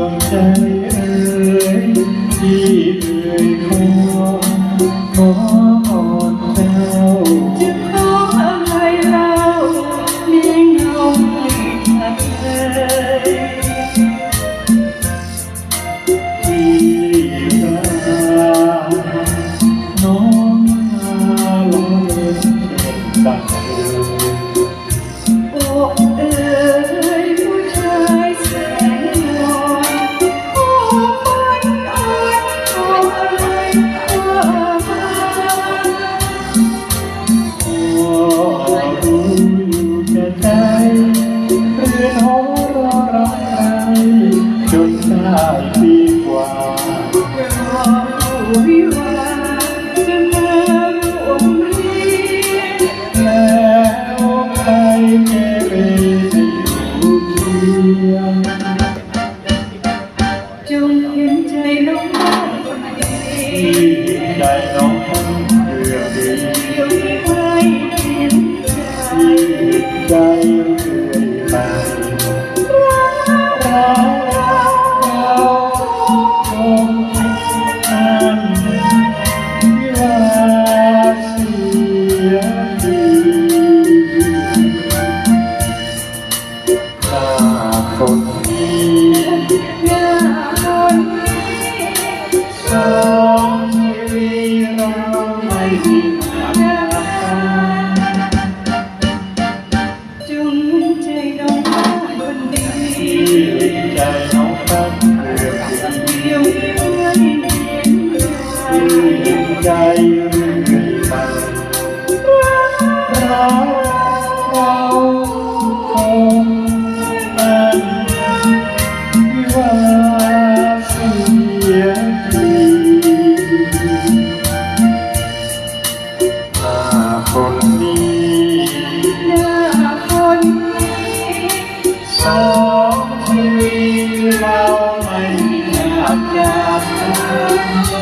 ดวงใจเอ่ยที่เอ่ยค ห้าปีกว่าแล้วใครไม่มีสิทธิ์เทียมจเห็นใจน้องบ้างที่ใจน้อง ใจรักเราคงมัว่าสียทีหน้าคนนี้หน้คนนี้สองทีเราไม่อาจากกั